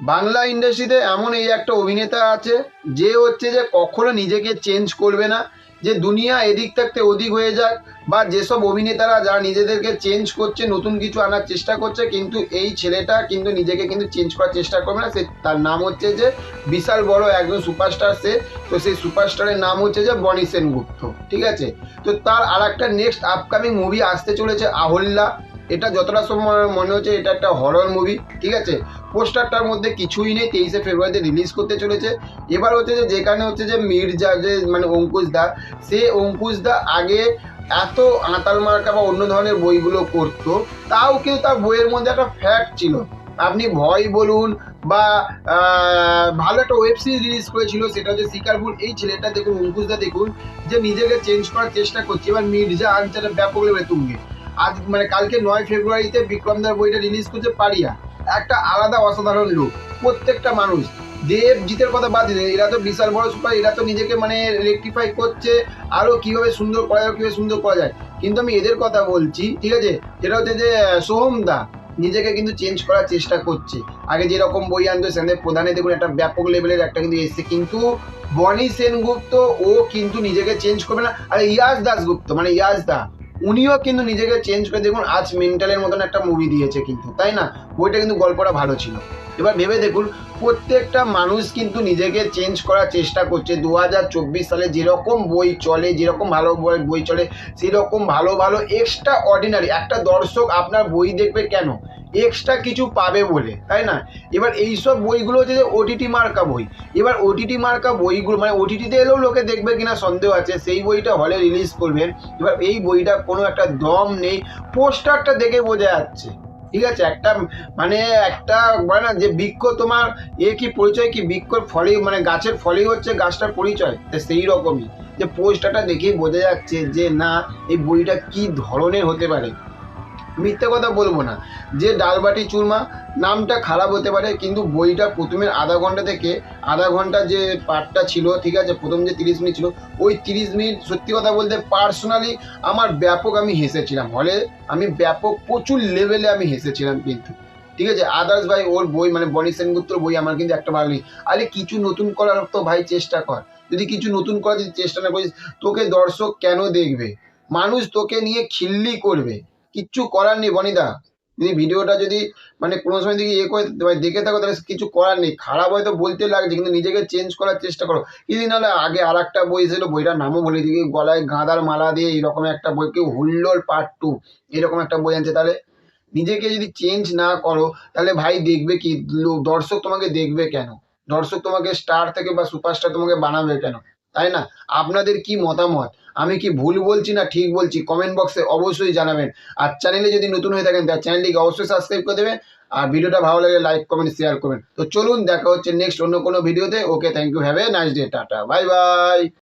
বাংলা ইন্ডাস্ট্রিতে এমন এই একটা অভিনেতা আছে, যে হচ্ছে যে কখনো নিজেকে চেঞ্জ করবে না, যে দুনিয়া এদিক থাকতে ওদিক হয়ে যাক, বা যেসব অভিনেতারা যারা নিজেদেরকে চেঞ্জ করছে, নতুন কিছু আনার চেষ্টা করছে, কিন্তু এই ছেলেটা কিন্তু নিজেকে কিন্তু চেঞ্জ করার চেষ্টা করবে না। সে তার নাম হচ্ছে যে বিশাল বড় একজন সুপারস্টার সে, তো সেই সুপারস্টারের নাম হচ্ছে যে বনি সেনগুপ্ত, ঠিক আছে? তো তার আর একটা নেক্সট আপকামিং মুভি আসতে চলেছে আহল্যা এটা যতটা সময় মনে হচ্ছে এটা একটা হরর মুভি ঠিক আছে? পোস্টারটার মধ্যে কিছুই নেই, তেইশে ফেব্রুয়ারিতে রিলিজ করতে চলেছে। এবার হচ্ছে যে, যেখানে হচ্ছে যে মির্জা, যে মানে অঙ্কুশ দা, সে অঙ্কুশ দা আগে এত আঁতাল মার্কা বা অন্য ধরনের বইগুলো করতো, তাও কিন্তু তার বইয়ের মধ্যে একটা ফ্যাক্ট ছিল। আপনি ভয় বলুন বা ভালো একটা ওয়েব সিরিজ রিলিজ করেছিল, সেটা হচ্ছে শিকারপুর। এই ছেলেটা দেখুন অঙ্কুশদা দেখুন, যে নিজেকে চেঞ্জ করার চেষ্টা করছে। এবার মির্জা একটা ব্যাপক লেভেলে তুঙ্গে। আজ মানে কালকে নয় ফেব্রুয়ারিতে বিক্রমদার বইটা রিলিজ করছে পারিয়া একটা আলাদা অসাধারণ লোক প্রত্যেকটা মানুষ। দেব জিতের কথা বাদ দিলে, এরা তো বিশাল বড় সুপার এরা তো নিজেকে মানে রেকটিফাই করছে, আরও কীভাবে সুন্দর করা যায়, কীভাবে সুন্দর করা যায়। কিন্তু আমি এদের কথা বলছি, ঠিক আছে? যেটা হচ্ছে যে, সোহম দা নিজেকে কিন্তু চেঞ্জ করার চেষ্টা করছে। আগে যেরকম বই আনতো, সেখানে প্রধানে দেখুন একটা ব্যাপক লেভেলের একটা কিন্তু এসছে। কিন্তু বনি সেনগুপ্ত, ও কিন্তু নিজেকে চেঞ্জ করবে না। আর ইয়াস দাসগুপ্ত মানে ইয়াস দা উনিও কিন্তু নিজেকে চেঞ্জ করে দেখুন, আজ মেন্টালের মতন একটা মুভি দিয়েছে কিন্তু, তাই না? বইটা কিন্তু গল্পটা ভালো ছিল। এবার ভেবে দেখুন, প্রত্যেকটা মানুষ কিন্তু নিজেকে চেঞ্জ করার চেষ্টা করছে। দু হাজার চব্বিশ সালে যেরকম বই চলে, যেরকম ভালো বই বই চলে, সেরকম ভালো ভালো এক্সট্রা অর্ডিনারি একটা দর্শক আপনার বই দেখবে কেন? এক্সট্রা কিছু পাবে বলে, তাই না? এবার এইসব বইগুলো হচ্ছে যে ওটিটি মার্কা বই। এবার ওটিটি মার্কা বইগুলো মানে ওটিটিতে এলেও লোকে দেখবে কিনা সন্দেহ আছে, সেই বইটা হলে রিলিজ করবেন এবার এই বইটা কোনো একটা দম নেই, পোস্টারটা দেখে বোঝা যাচ্ছে। ঠিক আছে? একটা মানে একটা বলে না, যে বৃক্ষ তোমার এ কি পরিচয় কি? বৃক্ষর ফলেই মানে গাছের ফলেই হচ্ছে গাছটার পরিচয়। তো সেই রকমই। যে পোস্টারটা দেখেই বোঝা যাচ্ছে যে না, এই বইটা কি ধরনের হতে পারে। মিথ্যে কথা বলব না। যে ডালবাটি চুরমা, নামটা খারাপ হতে পারে, কিন্তু বইটা প্রথমের আধা ঘণ্টা থেকে আধা ঘণ্টা যে পার্টটা ছিল, ঠিক আছে, প্রথম যে তিরিশ মিনিট ছিল, ওই তিরিশ মিনিট সত্যি কথা বলতে পার্সোনালি আমার ব্যাপক আমি হেসেছিলাম। হলে আমি ব্যাপক, প্রচুর লেভেলে আমি হেসেছিলাম কিন্তু। ঠিক আছে আদার্স ভাই, ওর বই মানে বনি সেনগুপ্তর বই আমার কিন্তু একটা ভালো নেই। আরে কিছু নতুন করার তো ভাই চেষ্টা কর। যদি কিছু নতুন করার যদি চেষ্টা না করিস, তোকে দর্শক কেন দেখবে? মানুষ তোকে নিয়ে খিল্লি করবে। কিচ্ছু করার নেই বনিদা যদি ভিডিওটা যদি মানে কোনো সময় দিকে ইয়ে করে দেখে থাকো, তাহলে কিছু করার নেই। খারাপ হয়তো বলতে লাগছে, কিন্তু নিজেকে চেঞ্জ করার চেষ্টা করো। কিছুদিন হলে আগে আর একটা বই ছিল বইটার নামও বলে দিকে গলায় গাঁদার মালা দিয়ে এরকম একটা বই, কেউ হুল্লোর পার্ট টু এরকম একটা বই আনছে। তাহলে নিজেকে যদি চেঞ্জ না করো, তাহলে ভাই দেখবে কি, দর্শক তোমাকে দেখবে কেন? দর্শক তোমাকে স্টার থেকে বা সুপারস্টার তোমাকে বানাবে কেন? তাই না? আপনাদের কি মতামত? আমি কি ভুল বলছি না ঠিক বলছি? কমেন্ট বক্সে অবশ্যই জানাবেন। আর চ্যানেলে যদি নতুন হয়ে থাকেন তার চ্যানেলটিকে অবশ্যই সাবস্ক্রাইব করে দেবেন। আর ভিডিওটা ভালো লাগলে লাইক কমেন্ট শেয়ার করবেন। তো চলুন, দেখা হচ্ছে নেক্সট অন্য কোনো ভিডিওতে okay thank you have a nice day tata bye bye